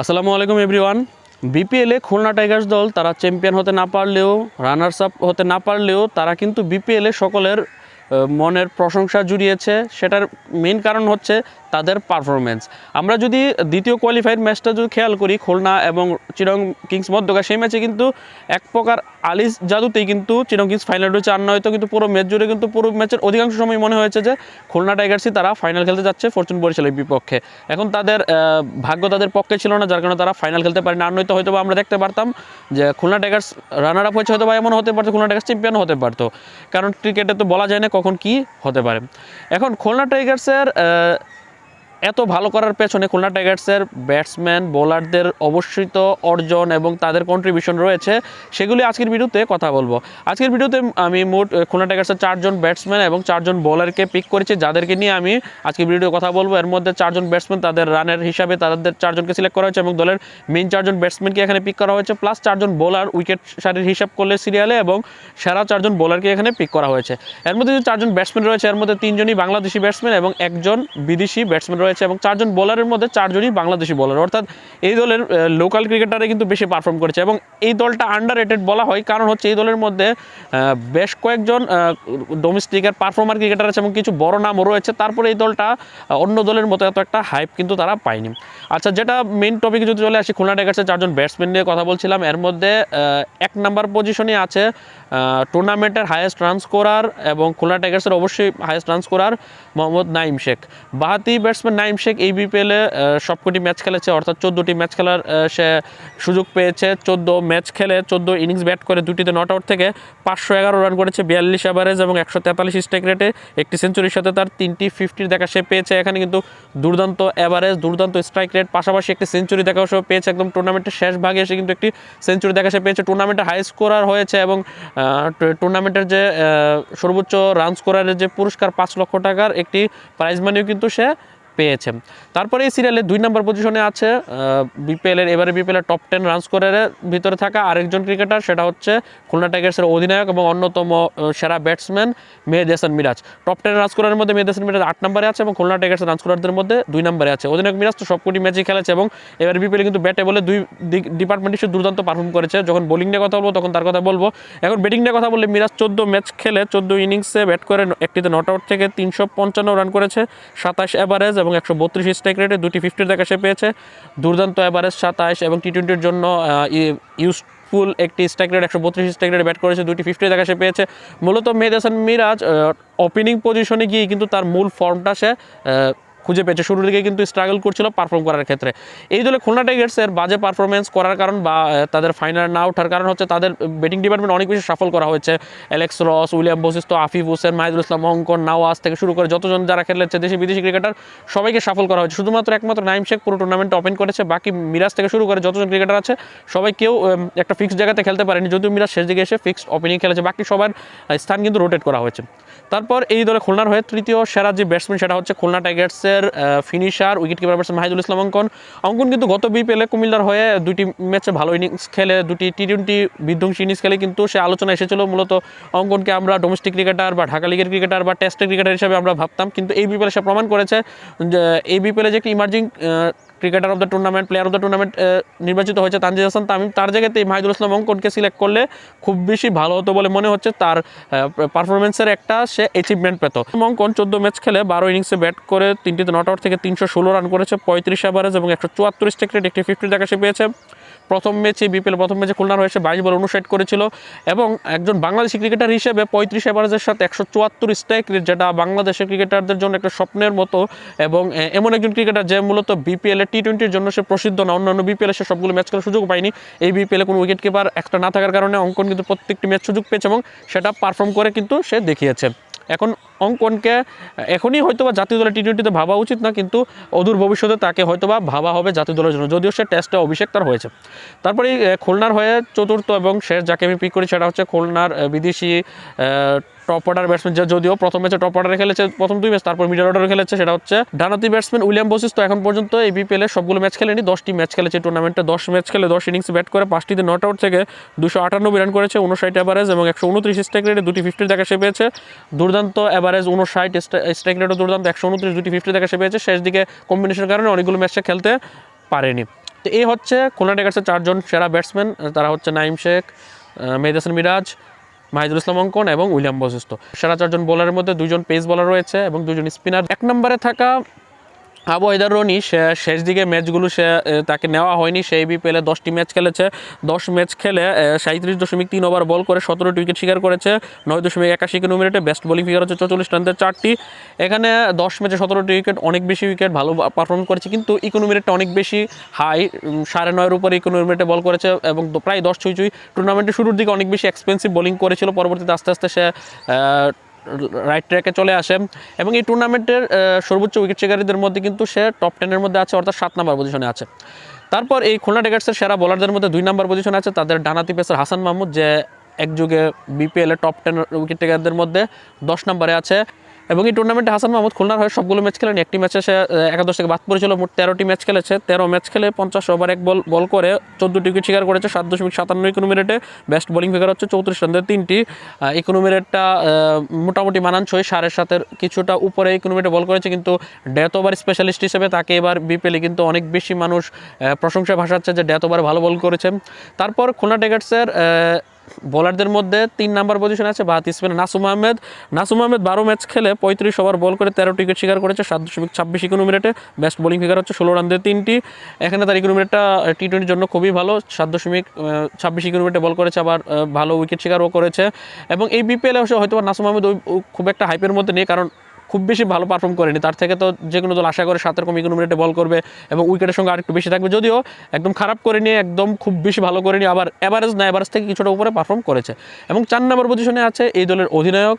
আসসালামু আলাইকুম এভরিওয়ান বিপিএলে খুলনা টাইগার্স দল, তারা চ্যাম্পিয়ন হতে না পারলেও রানার্স আপ হতে না পারলেও, তারা কিন্তু বিপিএলে সকলের মনের প্রশংসা জুড়িয়েছে। সেটার মেন কারণ হচ্ছে তাদের পারফরমেন্স আমরা যদি দ্বিতীয় কোয়ালিফাইড ম্যাচটা যদি খেয়াল করি, খুলনা এবং চিরং কিংস মধ্যকা সেই ম্যাচে কিন্তু এক প্রকার আলিস জাদুতেই কিন্তু চিরং ফাইনাল রয়েছে আর নয়তো কিন্তু পুরো ম্যাচ জুড়ে কিন্তু পুরো ম্যাচের অধিকাংশ সময় মনে হয়েছে যে খুলনা টাইগার্সই তারা ফাইনাল খেলতে যাচ্ছে ফরচুন বরিশালের বিপক্ষে। এখন তাদের ভাগ্য তাদের পক্ষে ছিল না, যার কারণে তারা ফাইনাল খেলতে পারেনি। আর নয়তো হয়তো আমরা দেখতে পারতাম যে খুলনা টাইগার্স রানার আপ হয়েছে হয়তো বা এমন হতে পারতো, খুলনা টাইগার্স চ্যাম্পিয়ন হতে পারতো। কারণ ক্রিকেটে তো বলা যায় না কখন কি হতে পারে। এখন খুলনা টাইগার্সের এত ভালো করার পেছনে খুলনা টাইগার্সের ব্যাটসম্যান, বোলারদের অবশ্যই তো অর্জন এবং তাদের কন্ট্রিবিউশন রয়েছে। সেগুলি আজকের ভিডিওতে কথা বলব। আজকের ভিডিওতে আমি মোট খুলনা টাইগার্সের চারজন ব্যাটসম্যান এবং চারজন বোলারকে পিক করেছি। যাদেরকে নিয়ে আমি আজকের ভিডিওতে কথা বলব। এর মধ্যে চারজন ব্যাটসম্যান, তাদের রানের হিসাবে তাদের চারজনকে সিলেক্ট করা হয়েছে এবং দলের মেন চারজন ব্যাটসম্যানকে এখানে পিক করা হয়েছে। প্লাস চারজন বোলার উইকেট সারির হিসাব করলে সিরিয়ালে এবং সেরা চারজন বোলারকে এখানে পিক করা হয়েছে। এর মধ্যে যে চারজন ব্যাটসম্যান রয়েছে, এর মধ্যে তিনজনই বাংলাদেশি ব্যাটসম্যান এবং একজন বিদেশি ব্যাটসম্যান রয়েছে এবং চারজন বোলারের মধ্যে চারজনই বাংলাদেশি বোলার অর্থাৎ এই দলের লোকাল ক্রিকেটারে কিন্তু বেশি পারফর্ম করেছে এবং এই দলটা আন্ডার বলা হয়। কারণ হচ্ছে এই দলের মধ্যে বেশ কয়েকজন ডোমেস্টিকের পারফর্মার ক্রিকেটার আছে এবং কিছু বড় নামও রয়েছে। তারপরে এই দলটা অন্য দলের মতো এত একটা হাইপ কিন্তু তারা পায়নি। আচ্ছা যেটা মেন টপিকে যদি চলে আসি, খুলনা টাইগার্সের চারজন ব্যাটসম্যান নিয়ে কথা বলছিলাম। এর মধ্যে এক নাম্বার পজিশনে আছে টুর্নামেন্টের হায়েস্ট রান স্কোরার এবং খুলনা টাইগার্সের অবশ্যই highest run scorer Mohammad Naim Sheikh. বাহাতি batsman Naim Sheikh এই বিপিএলে সবকটি ম্যাচ খেলেছে, অর্থাৎ চোদ্দোটি ম্যাচ খেলার সে সুযোগ পেয়েছে। চোদ্দ ম্যাচ খেলে, চোদ্দ ইনিংস ব্যাট করে দুটিতে নট আউট থেকে পাঁচশো এগারো রান করেছে বিয়াল্লিশ অ্যাভারেজ এবং একশো তেতাল্লিশ স্ট্রাইক রেটে একটি সেঞ্চুরির সাথে তার তিনটি ফিফটির দেখা সে পেয়েছে। এখানে কিন্তু দুর্দান্ত অ্যাভারেজ দুর্দান্ত স্ট্রাইক রেট পাশাপাশি একটি সেঞ্চুরি দেখাও সে পেয়েছে। একদম টুর্নামেন্টের শেষ ভাগে এসে কিন্তু একটি সেঞ্চুরি দেখা সে পেয়েছে। টুর্নামেন্টের হাই স্কোরার হয়েছে এবং টুর্নামেন্টের যে সর্বোচ্চ রান স্কোরারের যে পুরস্কার পাঁচ লক্ষ টাকার একটি প্রাইজ মানিও কিন্তু সে পেয়েছে। তারপরে এই সিরিয়ালে দুই নম্বর পজিশনে আছে বিপিএল এর, এবারে বিপিএল এর টপ টেন রান স্কোরের ভিতরে থাকা আরেকজন ক্রিকেটার সেটা হচ্ছে খুলনা টাইগার্সের অধিনায়ক এবং অন্যতম সেরা batsman Mehedi Miraz. Top ten run স্কোরের মধ্যে মেহেদ মিরাজ আট নম্বরে আছে এবং খুলনা টাইগার্সের রান স্কোরারদের মধ্যে দুই নম্বরে আছে। অধিনায়ক মিরাজ তো সবকটি ম্যাচই খেলেছে এবং এবার বিপিএল কিন্তু ব্যাটে বলে দুই ডিপার্টমেন্টে সে দুর্দান্ত পারফর্ম করেছে। যখন বোলিং নিয়ে কথা বলব, তখন তার কথা বলব। এখন ব্যাটিং নিয়ে কথা বললে মিরাজ চোদ্দ ম্যাচ খেলে চোদ্দ ইনিংসে ব্যাট করে, একটিতে নট আউট থেকে তিনশো পঞ্চান্ন রান করেছে, সাতাশ অ্যাভারেজ এবং একশো বত্রিশ স্ট্রাইক রেটে দুটি ফিফটির দেখা সে পেয়েছে। দুর্দান্ত অ্যাভারেজ সাতাশ এবং টি টোয়েন্টির জন্য ইউজফুল একটি স্ট্রাইক রেট, একশো বত্রিশ স্ট্রাইক রেটে ব্যাট করেছে, দুটি ফিফটি দেখা সে পেয়েছে। মূলত মেহেদ হাসান মিরাজ ওপেনিং পজিশনে গিয়ে কিন্তু তার মূল ফর্মটা সে খুঁজে পেয়েছে। শুরুর দিকে কিন্তু স্ট্রাগল করছিল পারফর্ম করার ক্ষেত্রে। এই দলে খুলনা টাইগার্সের বাজে পারফরমেন্স করার কারণ বা তাদের ফাইনাল না ওঠার কারণ হচ্ছে তাদের ব্যাটিং ডিপার্টমেন্ট অনেক বেশি সফল করা হয়েছে। Alex Ross William Bosisto Afif Hossain Mahidul Islam Ankon Nawaz থেকে শুরু করে যতজন যারা খেলেছে, দেশি বিদেশি ক্রিকেটার সবাইকে সফল করা হয়েছে। শুধুমাত্র একমাত্র নাইম শেখ পুরো টুর্নামেন্ট ওপেন করেছে, বাকি মিরাজ থেকে শুরু করে যতজন ক্রিকেটার আছে, সবাই কেউ একটা ফিক্সড জায়গাতে খেলতে পারেনি। যদিও মিরাজ শেষ দিকে এসে ফিক্সড ওপেনিং খেলেছে, বাকি সবার স্থান কিন্তু রোটেট করা হয়েছে। তারপর এই দলে খুলনার হয়ে তৃতীয় সেরা যে ব্যাটসম্যান সেটা হচ্ছে Khulna টাইগার্সের finisher wicket keeper batsman Mahidul Islam Ankon. Ankon কিন্তু গত বিপিএলে কুমিল্লার হয়ে দুটি ম্যাচে ভালো ইনিংস খেলে, দুটি টি টোয়েন্টি বিধ্বংসী ইনিংস খেলে কিন্তু সে আলোচনা এসেছিল। মূলত অঙ্কনকে আমরা ডোমেস্টিক ক্রিকেটার বা ঢাকা লিগের ক্রিকেটার বা টেস্টের ক্রিকেটার হিসেবে আমরা ভাবতাম। কিন্তু এই বিপিএলে সে প্রমাণ করেছে এই বিপিএলে যে একটি emerging cricketer of the tournament player of the tournament নির্বাচিত হয়েছে তানজিদ হাসান। তামিম তার জায়গাতে মাহিদুল ইসলাম অঙ্কনকে সিলেক্ট করলে খুব বেশি ভালো হতো বলে মনে হচ্ছে। তার পারফরমেন্সের একটা সে অ্যাচিভমেন্ট পেত। অঙ্কন চোদ্দ ম্যাচ খেলে বারো ইনিংসে ব্যাট করে তিনটিতে নট আউট থেকে তিনশো ষোলো রান করেছে, পঁয়ত্রিশ অ্যাভারেজ এবং একশো চুয়াত্তর রেট, একটি ফিফটি টাকা সে পেয়েছে। প্রথম ম্যাচে বিপিএল প্রথম ম্যাচে খুলনার হয়েছে বাইশ বল অনুসাইড করেছিল এবং একজন বাংলাদেশি ক্রিকেটার হিসেবে পঁয়ত্রিশ অ্যাভারেজের সাথে একশো চুয়াত্তর স্ট্রাইক রেট যেটা বাংলাদেশের ক্রিকেটারদের জন্য একটা স্বপ্নের মতো এবং এমন একজন ক্রিকেটার যে মূলত বিপিএল টি টোয়েন্টির জন্য সে প্রসিদ্ধ না। অন্যান্য বিপিএল সে সবগুলো ম্যাচ খেলার সুযোগ পায়নি। এই বিপিএলে কোনো উইকেট কিপার একটা না থাকার কারণে অঙ্কন কিন্তু প্রত্যেকটি ম্যাচ সুযোগ পেয়েছে এবং সেটা পারফর্ম করে কিন্তু সে দেখিয়েছে। এখন অঙ্কনকে, এখনই হয়তো বা জাতীয় দলের টি টোয়েন্টিতে ভাবা উচিত না, কিন্তু অদূর ভবিষ্যতে তাকে হয়তো বা ভাবা হবে জাতীয় দলের জন্য। যদিও সে টেস্টে অভিষেক তার হয়েছে। তারপরে খুলনার হয়ে চতুর্থ এবং শেষ যাকে আমি পিক করি সেটা হচ্ছে খুলনার বিদেশি টপ অর্ডার ব্যাটসম্যান যে যদিও প্রথম ম্যাচে টপ অর্ডারে খেলেছে, প্রথম দুই ম্যাচ তারপর মিডল অর্ডারে খেলেছে, সেটা হচ্ছে ডানাতি ব্যাটসম্যান উইলিয়াম বসিস। তো এখন পর্যন্ত এই বিপিএল এর সবগুলো ম্যাচ খেলেনি, দশটি ম্যাচ খেলেছে টুর্নামেন্টে দশ ম্যাচ খেলে দশ ইনিংস ব্যাট করে, পাঁচটিতে নট আউট থেকে দুশো আটানব্বই রান করেছে, উনষাট অ্যাভারেজ এবং একশো উনত্রিশ স্ট্রাইক রেটে দুটি ফিফটির দেখা সে পেয়েছে। দুর্দান্ত অ্যাভারেজ উনষাট স্ট্রাইক রেটও দুর্দান্ত একশো উনত্রিশ দুটি ফিফটি দেখা সে পেয়েছে। শেষ দিকে কম্বিনেশনের কারণে অনেকগুলো ম্যাচে খেলতে পারেনি। তো এই হচ্ছে খুলনা চারজন সেরা ব্যাটসম্যান তারা হচ্ছে নাইম শেখ মেহেদ মিরাজ, মাহিদুল ইসলাম অঙ্কন এবং উইলিয়াম বশিষ্ঠ। সেরা চারজন বোলারের মধ্যে দুজন পেস বোলার রয়েছে এবং দুজন স্পিনার এক নম্বরে থাকা আবু হায়দার রনি। সে শেষ দিকে ম্যাচগুলো সে তাকে নেওয়া হয়নি। সেই বিপিএলে দশটি ম্যাচ খেলেছে। দশ ম্যাচ খেলে সাঁত্রিশ দশমিক তিন ওভার বল করে সতেরোটি উইকেট শিকার করেছে। নয় দশমিক একাশি কিলোমিটারে বেস্ট বোলিং ফিগার হচ্ছে চৌচল্লিশ রানতে চারটি। এখানে দশ ম্যাচে সতেরোটি উইকেট, অনেক বেশি উইকেট ভালো পারফর্ম করেছে। কিন্তু ইকোনমিরেটটা অনেক বেশি হাই সাড়ে নয়ের উপরে ইকোনমিরেটে বল করেছে এবং প্রায় দশ ছুঁই ছুঁই টুর্নামেন্টের শুরুর দিকে অনেক বেশি এক্সপেন্সিভ বোলিং করেছিল। পরবর্তীতে আস্তে আস্তে সে রাইট ট্র্যাকে চলে আসে। এবং এই টুর্নামেন্টের সর্বোচ্চ উইকেট শিকারীদের মধ্যে কিন্তু সে টপ টেনের মধ্যে আছে, অর্থাৎ সাত নাম্বার পজিশনে আছে। তারপর এই খুলনা টাইগার্সের সেরা বোলারদের মধ্যে দুই নাম্বার পজিশনে আছে, তাদের ডানাতি পেসার হাসান মাহমুদ, যে একযুগে বিপিএল বিপিএলের টপ টেন উইকেট টেকারদের মধ্যে দশ নম্বরে আছে। এবং এই টুর্নামেন্টে হাসান মাহমুদ খুলনার হয়ে সবগুলো ম্যাচ খেলেন। একটি ম্যাচে সে একাদশ থেকে বাদ পড়েছিল মোট তেরোটি ম্যাচ খেলেছে। তেরো ম্যাচ খেলে পঞ্চাশ ওভার এক বল বল করে চোদ্দোটি উইকেট শিকার করেছে সাত দশমিক সাতান্ন ইকোনমিরেটে বেস্ট বোলিং ফিগার হচ্ছে চৌত্রিশ রানের তিনটি। ইকোনমিরেটটা মোটামুটি মানানসই সাড়ে সাতের কিছুটা উপরে ইকোনমিতে বল করেছে কিন্তু ডেথ ওভার স্পেশালিস্ট হিসেবে তাকে এবার বিপিএলে কিন্তু অনেক বেশি মানুষ প্রশংসা ভাসাচ্ছে যে ডেথ ওভার ভালো বল করেছে। তারপর খুলনা টাইগার্সের আহ, বোলারদের মধ্যে তিন নাম্বার পজিশনে আছে বাহাতি স্পিনার নাসুম আহমেদ। নাসুম আহমেদ বারো ম্যাচ খেলে পঁয়ত্রিশ ওভার বল করে তেরো উইকেট শিকার করেছে, সাত দশমিক ছাব্বিশ ইকোনমিরেটে বেস্ট বোলিং ফিগার হচ্ছে ষোলো রান দিয়ে তিনটি। এখানে তার ইকোনমিরেটটা টি টোয়েন্টির জন্য খুবই ভালো। সাত দশমিক ছাব্বিশ ইকোনমিরেটে বল করেছে, আবার ভালো উইকেট শিকারও করেছে। এবং এই বিপিএলে হয়তো নাসুম আহমেদ ওই- খুব একটা হাইপের মধ্যে নেই, কারণ খুব বেশি ভালো পারফর্ম করেনি। তার থেকে তো যে কোনো দল আশা করে সাত রকম ইকোনমিরেটে বল করবে এবং উইকেটের সঙ্গে আরেকটু বেশি থাকবে। যদিও একদম খারাপ করেনি একদম খুব বেশি ভালো করেনি আবার অ্যাভারেজ না অ্যাভারেজ থেকে কিছুটা উপরে পারফর্ম করেছে। এবং চার নম্বর পজিশনে আছে এই দলের অধিনায়ক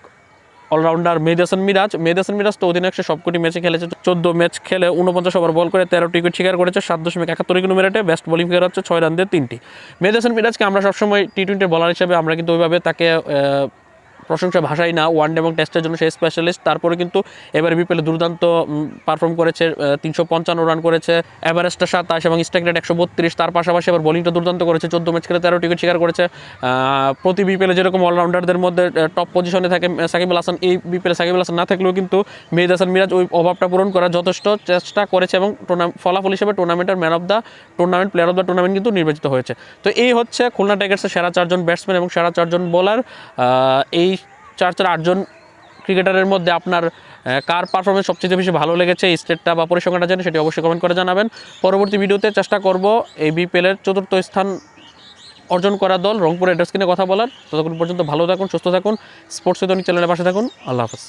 অলরাউন্ডার মেহদাসান মিরাজ। মেহদাসান মিরাজ তো অধিনায়ক, সে সবকটি ম্যাচে খেলেছে। চোদ্দ ম্যাচ খেলে উনপঞ্চাশ ওভার বল করে তেরোটি উইকেট শিকার করেছে, সাত দশমিক একাত্তর কিলোমিটারে বেস্ট বোলিং ফিগার হচ্ছে ছয় রান দিয়ে তিনটি। মেহদাসান মিরাজকে আমরা সবসময় টি টোয়েন্টি বলার হিসেবে আমরা কিন্তু ওইভাবে তাকে প্রশংসা ভাষাই না ওয়ান ডে এবং টেস্টের জন্য সে স্পেশালিস্ট তারপরে কিন্তু এবার বিপিএলে দুর্দান্ত পারফর্ম করেছে তিনশো পঞ্চান্ন রান করেছে অ্যাভারেজটা সাতাশ এবং স্ট্রাইক রেট একশো বত্রিশ তার পাশাপাশি এবার বোলিংটা দুর্দান্ত করেছে চোদ্দ ম্যাচ খেলে তেরো উইকেট শিকার করেছে প্রতি বিপিএলে যেরকম অলরাউন্ডারদের মধ্যে টপ পজিশনে থাকে আহ, সাকিব আল হাসান এই বিপিএলে সাকিব আল হাসান না থাকলেও কিন্তু মেহেদ হাসান মিরাজ ওই অভাবটা পূরণ করার যথেষ্ট চেষ্টা করেছে এবং ফলাফল হিসেবে টুর্নামেন্টের man of the tournament player of the tournament কিন্তু নির্বাচিত হয়েছে। তো এই হচ্ছে খুলনা টাইগার্সের সেরা চারজন ব্যাটসম্যান এবং সেরা চারজন বোলার এই চার চার আটজন ক্রিকেটারের মধ্যে আপনার কার পারফরমেন্স সবচেয়ে বেশি ভালো লেগেছে স্টেটটা বা পরিসংখ্যাটা জানেন, সেটি অবশ্যই কমেন্ট করে জানাবেন। পরবর্তী ভিডিওতে চেষ্টা করব এই বিপিএলের চতুর্থ স্থান অর্জন করা দল, রংপুর অ্যাড্রেস কিনে কথা বলার। ততক্ষণ পর্যন্ত ভালো থাকুন, সুস্থ থাকুন স্পোর্টস চ্যানেলের পাশে থাকুন, আল্লাহ হাফেজ।